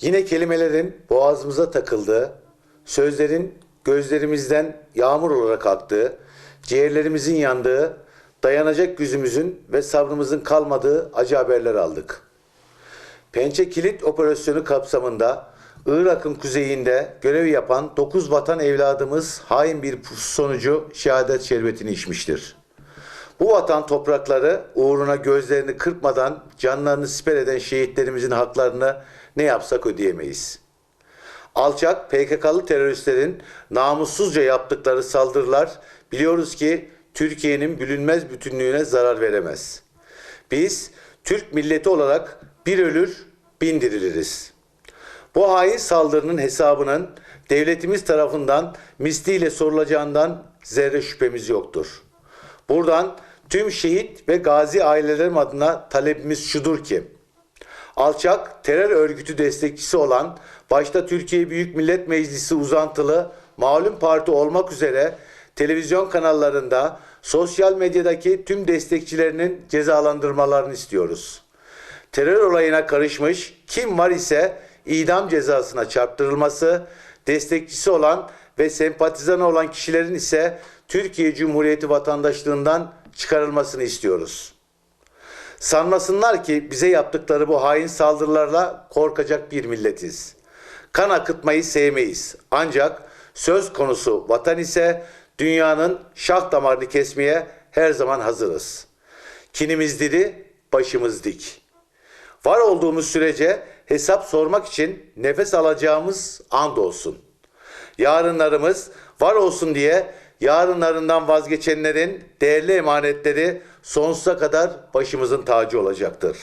Yine kelimelerin boğazımıza takıldığı, sözlerin gözlerimizden yağmur olarak aktığı, ciğerlerimizin yandığı, dayanacak gücümüzün ve sabrımızın kalmadığı acı haberler aldık. Pençe Kilit Operasyonu kapsamında Irak'ın kuzeyinde görev yapan 9 vatan evladımız hain bir sonucu şehadet şerbetini içmiştir. Bu vatan toprakları uğruna gözlerini kırpmadan canlarını siper eden şehitlerimizin haklarını ne yapsak ödeyemeyiz. Alçak PKK'lı teröristlerin namussuzca yaptıkları saldırılar biliyoruz ki Türkiye'nin bölünmez bütünlüğüne zarar veremez. Biz Türk milleti olarak bir ölür bin diriliriz. Bu hain saldırının hesabının devletimiz tarafından misliyle sorulacağından zerre şüphemiz yoktur. Buradan tüm şehit ve gazi ailelerim adına talebimiz şudur ki, alçak terör örgütü destekçisi olan başta Türkiye Büyük Millet Meclisi uzantılı malum parti olmak üzere televizyon kanallarında sosyal medyadaki tüm destekçilerinin cezalandırmalarını istiyoruz. Terör olayına karışmış kim var ise idam cezasına çarptırılması, destekçisi olan ve sempatizanı olan kişilerin ise Türkiye Cumhuriyeti vatandaşlığından çıkarılmasını istiyoruz. Sanmasınlar ki bize yaptıkları bu hain saldırılarla korkacak bir milletiz. Kan akıtmayı sevmeyiz. Ancak söz konusu vatan ise dünyanın şah damarını kesmeye her zaman hazırız. Kinimiz diri, başımız dik. Var olduğumuz sürece hesap sormak için nefes alacağımız and olsun. Yarınlarımız var olsun diye yarınlarından vazgeçenlerin değerli emanetleri sonsuza kadar başımızın tacı olacaktır.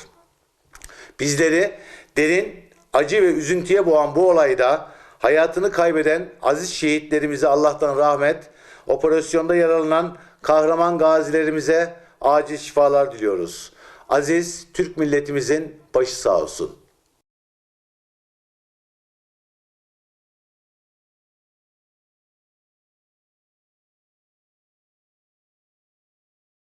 Bizleri derin acı ve üzüntüye boğan bu olayda hayatını kaybeden aziz şehitlerimize Allah'tan rahmet, operasyonda yaralanan kahraman gazilerimize acil şifalar diliyoruz. Aziz Türk milletimizin başı sağ olsun.